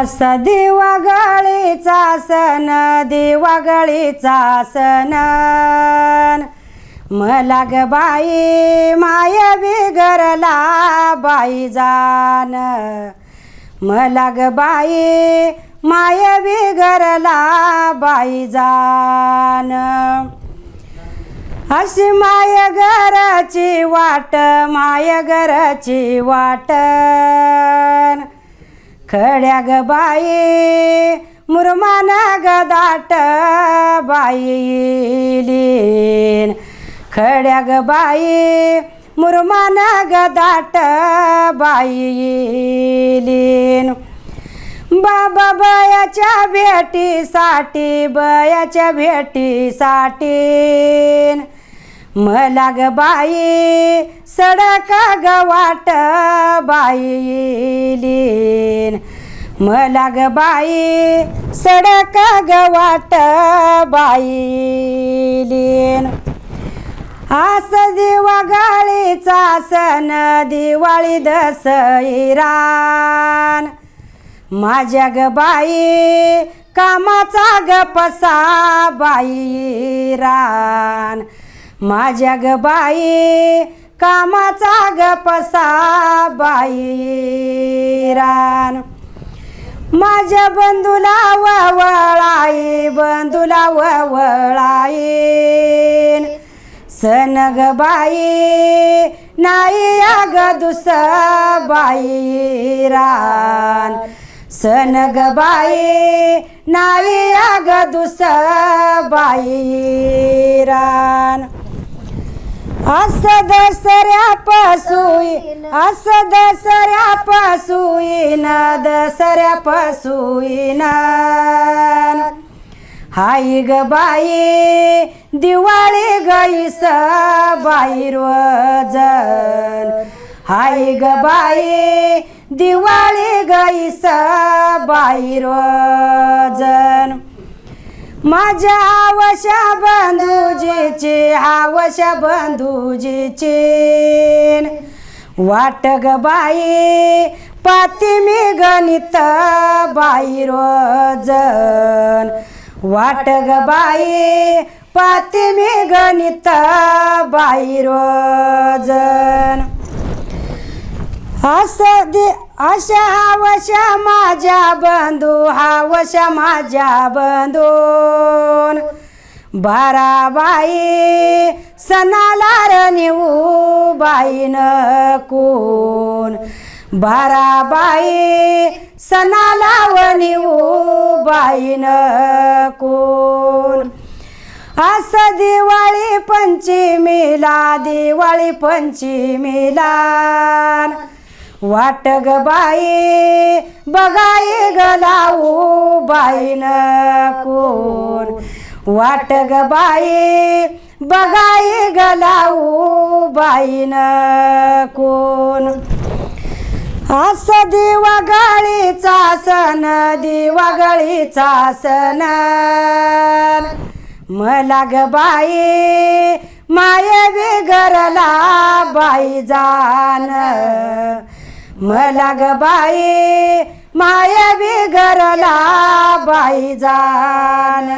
असा देवागळीचा गळीचा देवागळीचा सन गळीचा मला ग बाई माय बिगरला बाई जान. मला ग बाई माय बिगरला बाई जान. अशी माय घराची वाट माय घराची वाट. खड्या ग बाई मुरमान ग दाट बाई खड्या ग बाई मुरमान ग दाट बाई बाबा बयाच्या भेटीसाठी बयाच्या भेटीसाठी मला ग बाई सडक ग वाट बाई येईलीन मला ग बाई सडक गवाट बाईलीन आस दिवा गाळीचा सण दिवाळी दसईरान. माझ्या ग बाई कामाचा ग पसा बाईरान माझ्या ग बाई कामाचा गपसा बाई रान. माझ्या बंधूला वळाई बंधूला वळाई सन बाई नाही अग दुस बाई रान. सन बाई नाही अग दुस बाई रान. अस दसऱ्या पासून अस दसऱ्या पासून दसऱ्या पासून हाय ग बाई दिवाळी गईस बाई जन हाय ग बाई दिवाळी गईस बाई रोजन माझ्या बंधू बंधूजीची आवशा बंधुजीचे. वाट ग बाई पाती मी गणित बाई रोजन. वाट ग बाई पाती मी गणित बाई रोजन. असं दे अशा हावशा माझ्या बंधू हावशा माझ्या बंधू बाराबाई सणाला र नेऊ बाई कोण बाराबाई सणाला व नेऊ बाई कोण असं दिवाळी पंचमीला दिवाळी पंचमीला वाट ग बाई बघाई गलाऊ बाईन कोण वाट ग बाई बघाई गलाऊ बाईन कोण? असं दिवा गळीचा सण दिवा सण. मला ग बाई माय घरला बाई जान. मला ग बाई माय घरला बाई जान.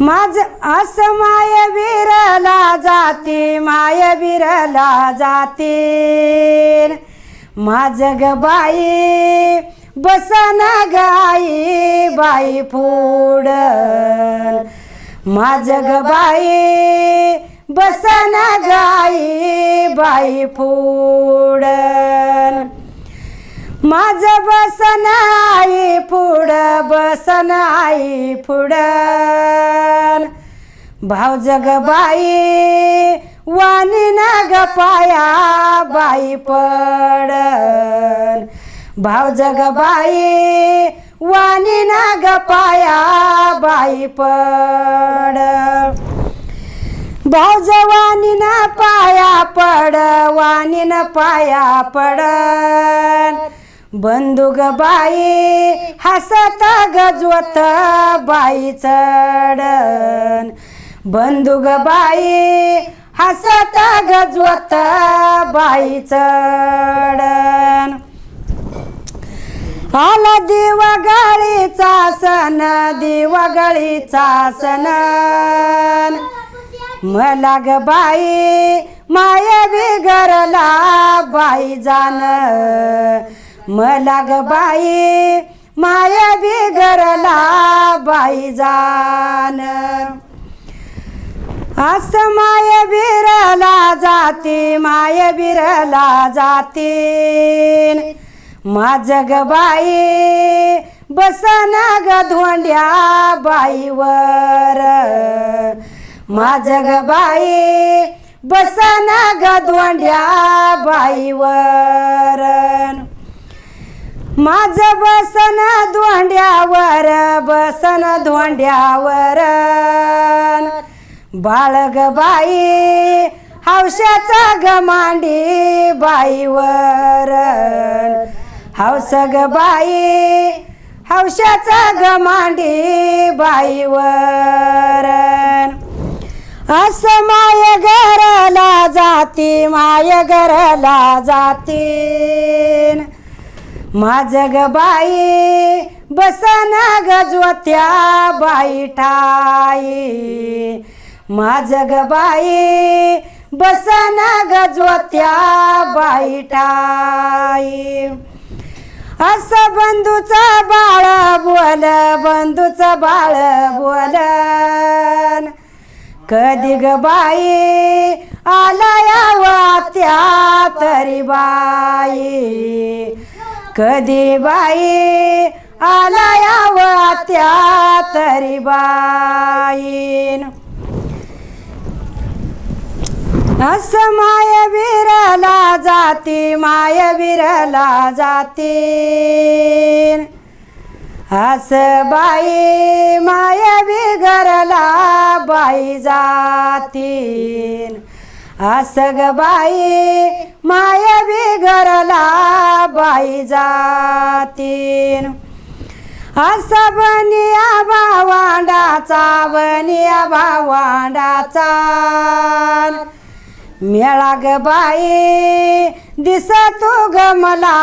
माझ असं माय बिरला जाती माय बिरला जाते. माझ ग बाई बसन गाई बाई फोड माझ ग बाई बसन गाई बाई फोड माझ बसन आई पुढ बसन आई पुढ. भाव जग बाई वाणी न ग पाया बाई पडन. भाव जग बाई वाणी न ग पाया बाई पड भाऊ जवानी न पाया पड वाणी न पाया पड बंदुक बाई हसत गजवत बाई चढन. बंदुक बाई हसत गजवत बाई चढण आला दिवागळीचा सण दिवागळीचा सण. मला ग बाई माय बिगरला बाई जाण. मला ग बाई माया बिगरला बाई जान. अस माय बिरला जाती माय बिरला जाती. माझ ग बाई बसन ग धोंड्या बाईवर. माझ ग बाई बसन ग धोंड्या बाईवर. माझ बसन धोंड्यावर बसन धोंड्यावर. बाळग बाई हौशाचा ग मांडी बाईवर. हौस ग बाई हौशाचा ग मांडी बाईवर. अस माय घरला जाती माय घरला जाती माझ बाई बसन गजवत्या बाई ठाई. माझ बाई बसन गजवत्या बाई ठाई. अस बंधूचा बाळ बोल बंधूचा बाळ बोल. कधी ग बाई आलया वात्या तरी बाई. कधी बाई आला यावा त्या तरी बाईन. अस माय विरला जाती माय विरला जाती अस बाई माय विगरला बाई जातीन. असग बाई मायवी घरला बाई जातीन. अस बनिया भावांडाचा बनिया भावांडाचा मेळा ग बाई दिसतो ग मला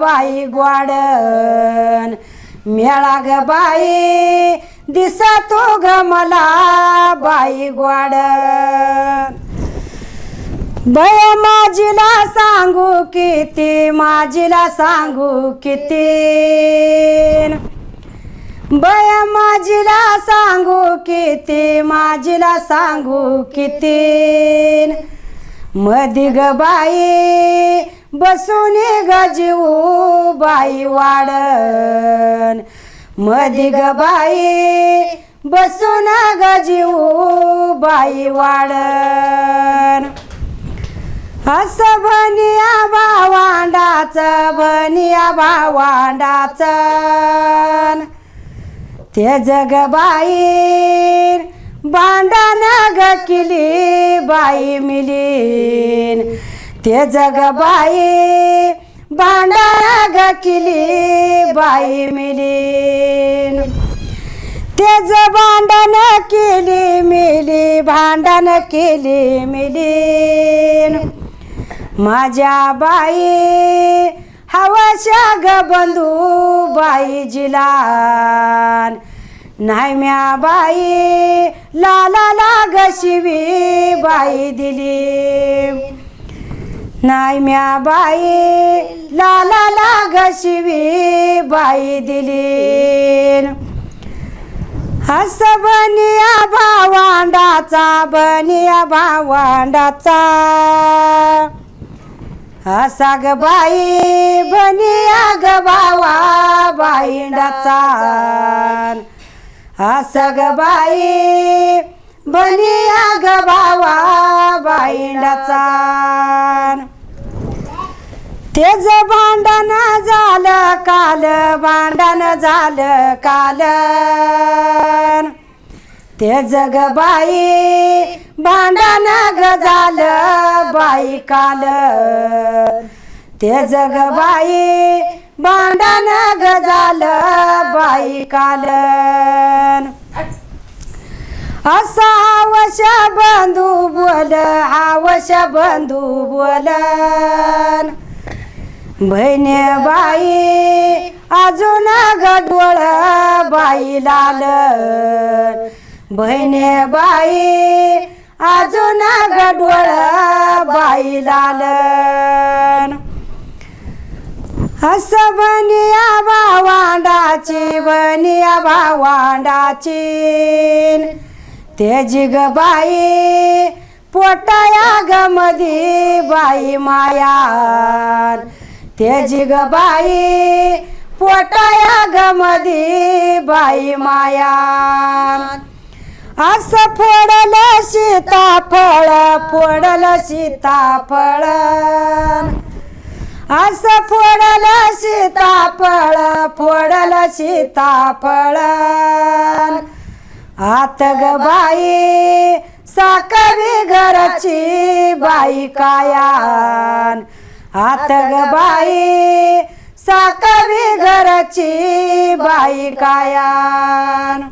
बाई ग्वाडन मेळा ग बाई दिसतो ग मला बाई ग्वाडन बया माझीला सांगू किती माझीला सांगू किती? बय माझीला सांगू किती माझीला सांगू किती? मधी ग बाई बसून ग बाई वाडन मधी ग बाई बसून ग जीऊ बाई वाडन अस भनिया भावांडाच भनिया भावांडाच. ते जग बाई बांडान ग किली बाई मिलीन. ते जग बाई भांडार ग किली बाई मिलीन. तेज भांडण केली मिली भांडण केली मिलीन. माझ्या बाई हवाशा ग बंधू बाई जिलान. नाही म्या बाई लाला लाग शिवी बाई दिली. नाही म्या बाई लाला लाग शिवी बाई दिली. हस बनिया भावांडाचा बनिया भावांडाचा. असा ग बाई बनिया ग बावा बाईंडाचा असा ग बाई बनिया ग बावा बाईंडाचा तेज भांडण झालं काल भांडण झालं काल. ते जग बाई भांडण ग झालं बाई काल. ते जग बाई भांडण ग झालं बाई काल. असा हावश बंधू बोल हावश बंधू बोल. बहिणी बाई अजून गडवळ बाई लाल. बहिणे बाई अजून गडवळ बाई लाल हस बनिया भावांडाची बनिया भावांडाची. ते जिग बाई पोटाया ग मधी बाई माया ते जिग बाई पोटाया ग मधी बाई माया अस फोडल सीताफळ फोडल सीताफळ. अस फोडल सीताफळ फोडल सीताफळ. आत ग बाई साकवी घरची बाई कायान. आत ग बाई साकवी घरची बाई कायान.